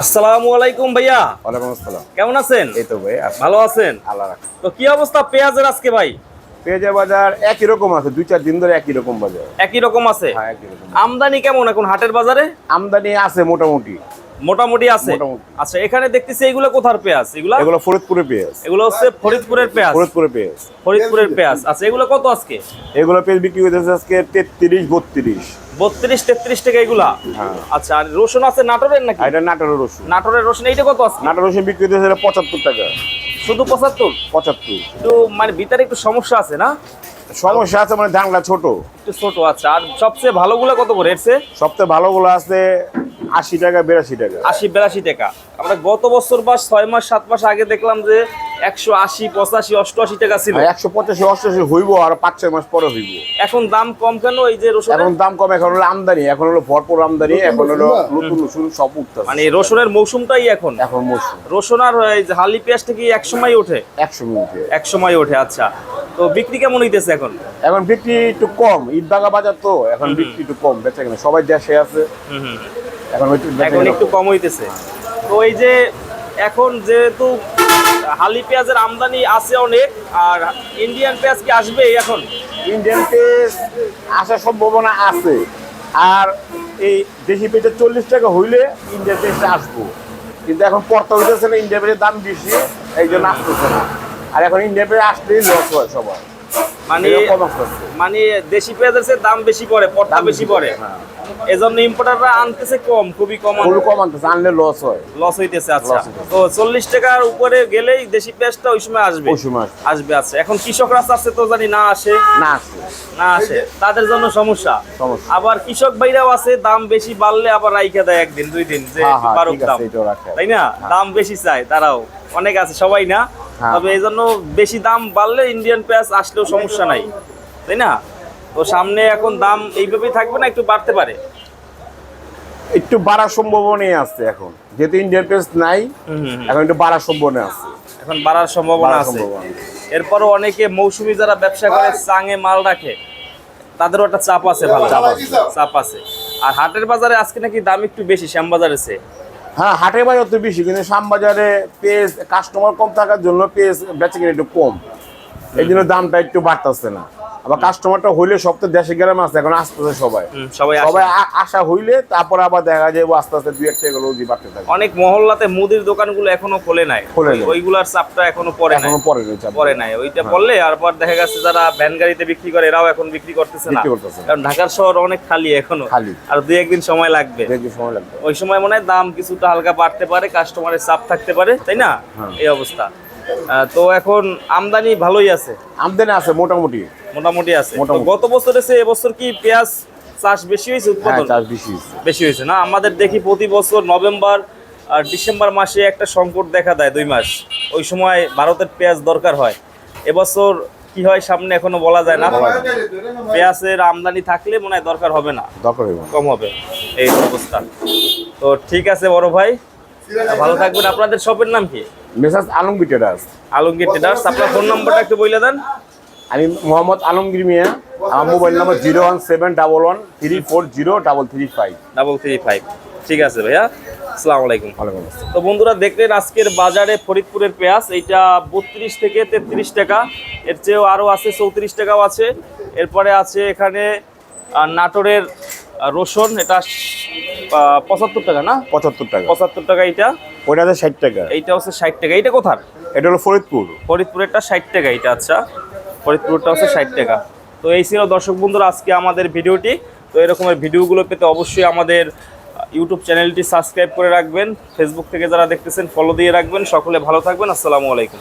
আসসালামু আলাইকুম ভাইয়া। ওয়ালাইকুম আসসালাম। কেমন আছেন? এই তো ভাই ভালো আছেন? আল্লাহ তো কি অবস্থা পেঁয়াজের আজকে ভাই? পেঁয়াজের বাজার একই রকম আছে দুই চার দিন ধরে একই রকম বাজার। একই রকম আছে? হ্যাঁ একই রকম। আমদানি কেমন এখন হাটের বাজারে? আমদানি আছে মোটামুটি। মোটামুটি আছে? আচ্ছা এখানে দেখতেছি এগুলো কোথার পেঁয়াজ? এগুলো? এগুলো ফরিদপুরের পেঁয়াজ। এগুলো হচ্ছে ফরিদপুরের পেঁয়াজ। ফরিদপুরে পেঁয়াজ। ফরিদপুরের পেঁয়াজ। আচ্ছা এগুলো কত আজকে? এগুলো পেঁয়াজ বিক্রি করতেছে আজকে তেত্রিশ বত্রিশ। বত্রিশ তেত্রিশ টাকা এগুলা? হ্যাঁ। আচ্ছা আর রসুন আছে নাটোরের নাকি? এটা নাটোরের রসুন। নাটোরের রসুন এইটা কত আছে নাটোর রসুন বিক্রি করতেছে পঁচাত্তর টাকা। শুধু পঁচাত্তর? পঁচাত্তর। তো মানে ভিতরে একটু সমস্যা আছে না? সমস্যা আছে মানে ধানটা ছোট। একটু ছোট আচ্ছা। আর সবচেয়ে ভালোগুলো কত করে? এর চেয়ে? সবথেকে ভালোগুলো আছে আশি টাকা বিরাশি টাকা। আশি বিরাশি টাকা। আমরা গত বছর বা ছয় মাস সাত মাস আগে দেখলাম যে একশো আশি পঁচাশি অষ্টআশি টাকা ছিল। একশো পঁচাশি অষ্টআশি হইব আর পাঁচ ছয় মাস পরে হইব। এখন দাম কম কেন? এই যে রসুনের এখন দাম কম এখন হলো আমদানি এখন হলো ভরপুর আমদানি এখন হলো নতুন রসুন সব উঠতেছে। মানে রসুনের মৌসুমটাই এখন। এখন মৌসুম। রসুন আর এই যে হালি পেঁয়াজটা কি এক সময় ওঠে? একশো মিনিটে এক সময় ওঠে আচ্ছা। তো বিক্রি কেমন হইতেছে এখন? এখন বিক্রি একটু কম ঈদ বাগা বাজার তো এখন বিক্রি একটু কম বেচা কেনা। সবাই দেশে আছে। এখন একটু এখন একটু কম হইতেছে। তো এই যে এখন যেহেতু হালি পেঁয়াজের আমদানি আছে অনেক আর ইন্ডিয়ান পেঁয়াজ কি আসবে এখন? ইন্ডিয়ান পেস আসার সম্ভাবনা আছে। আর এই দেশি পেঁচে চল্লিশ টাকা হইলে ইন্ডিয়ান পেসটা আসব। কিন্তু এখন পড়তে হইতেছে না ইন্ডিয়ান পেসের দাম বেশি এই জন্য আসতেছে না। আর এখন ইন্ডিয়ান পেস আসলেই লস হয় সবার। মানে মানে দেশি পেঁয়াজের চেয়ে দাম বেশি পড়ে বেশি পড়ে। হ্যাঁ। এজন্য ইম্পোর্টাররা আনতেছে কম খুবই কম কম আনতেছে আনলে লস হয়। লস হইতেছে আচ্ছা। তো চল্লিশ টাকার উপরে গেলেই দেশি পেঁয়াজটা ওই সময় আসবে। ওই সময় আসবে। আচ্ছা। এখন কৃষকরা চাচ্ছে তো জানি না আসে। না আসে। না আসে। তাদের জন্য সমস্যা। আবার কৃষক ভাইরাও আছে দাম বেশি বাড়লে আবার রাইখা দেয় একদিন দুই দিন যে হ্যাঁ, হ্যাঁ, ঠিক দাম। তাই না? দাম বেশি চায় তারাও। অনেক আছে সবাই না। তবে এই জন্য বেশি দাম বাড়লে ইন্ডিয়ান পেঁয়াজ আসলেও সমস্যা নাই তাই না? তো সামনে এখন দাম এইভাবেই থাকবে না একটু বাড়তে পারে? একটু বাড়ার সম্ভাবনাই আছে এখন। যেহেতু ইন্ডিয়ান পেস নাই এখন একটু বাড়ার সম্ভাবনা আছে। এখন বাড়ার সম্ভাবনা আছে। এরপরও অনেকে মৌসুমী যারা ব্যবসা করে চাঙে মাল রাখে তাদেরও একটা চাপ আছে ভালো। চাপ আছে। চাপ আছে। আর হাটের বাজারে আজকে নাকি দাম একটু বেশি শ্যামবাজারে সে হ্যাঁ হাটের বাজার তো বেশি, কিন্তু শ্যামবাজারে পেজ কাস্টমার কম থাকার জন্য পেজ বেচে কিনে একটু কম। এই জন্য দামটা একটু বাড়তেছে না। আবার কাস্টমারটা হইলে সব তো দেশে গ্রামে আছে এখন আসতেছে সবাই। সবাই আসে। সবাই আ- আশা হইলে তারপর আবার দেখা যায় ও আস্তে আস্তে দুই একটা এগুলো যদি বাড়তে থাকে। অনেক মহল্লাতে মুদির দোকানগুলো এখনও খোলে নাই। খোলে নাই। ওইগুলার চাপটা এখনও পরে নাই। এখনও পরে রয়েছে পরে নাই ওইটা পড়লে আর পর দেখা গেছে যারা ভ্যান গাড়িতে বিক্রি করে এরাও এখন বিক্রি করতেছে না। কারণ ঢাকার শহর অনেক খালি এখনও। খালি। আর দুই একদিন সময় লাগবে। সময় লাগবে। ওই সময় মনে হয় দাম কিছুটা হালকা বাড়তে পারে কাস্টমারের চাপ থাকতে পারে তাই না? হ্যাঁ। এই অবস্থা। তো এখন আমদানি ভালোই আছে? আমদানি আছে মোটামুটি। মোটামুটি আছে। গত বছরে সে এবছর কি পেঁয়াজ চাষ বেশি হয়েছে হ্যাঁ উৎপাদন? চাষ বেশি হয়েছে। বেশি হয়েছে না? আমাদের দেখি প্রতি বছর নভেম্বর আর ডিসেম্বর মাসে একটা সংকট দেখা দেয় দুই মাস। ওই সময় ভারতের পেঁয়াজ দরকার হয়। এবছর কি হয় সামনে এখনও বলা যায় না। পেঁয়াজের আমদানি থাকলে মনে হয় দরকার হবে না। দরকার হইব কম হবে। এই অবস্থা। তো ঠিক আছে বড় ভাই। ভালো থাকবেন। আপনাদের শপের নাম কি? Messrs Alamgir traders Alamgir traders আপনার ফোন নাম্বারটা একটু বলে দেন। আমি মোহাম্মদ আলমগীর মিয়া আমার mobile number zero one seven double one three four zero double three five. Double three five. ঠিক আছে ভাইয়া আসসালামু আলাইকুম। ওয়ালাইকুম আসসালাম। তো বন্ধুরা দেখলেন আজকের বাজারে ফরিদপুরের পেঁয়াজ এইটা বত্রিশ থেকে তেত্রিশ টাকা। এর চেয়েও আরও আছে চৌত্রিশ টাকাও আছে। এরপরে আছে এখানে নাটোরের রসুন এটা পঁচাত্তর টাকা না? পঁচাত্তর টাকা। পঁচাত্তর টাকা এইটা। ওইটা আছে ষাট টাকা। এইটা হচ্ছে ষাট টাকা। এইটা কোথার? এটা হলো ফরিদপুর। ফরিদপুরেরটা ষাট টাকা এইটা আচ্ছা। ফরিদপুরটা হচ্ছে ষাট টাকা। তো এই ছিল দর্শক বন্ধুরা আজকে আমাদের ভিডিওটি। তো এরকমের ভিডিওগুলো পেতে অবশ্যই আমাদের ইউটিউব চ্যানেলটি সাবস্ক্রাইব করে রাখবেন। ফেসবুক থেকে যারা দেখতেছেন ফলো দিয়ে রাখবেন। সকলে ভালো থাকবেন। আসসালামু আলাইকুম।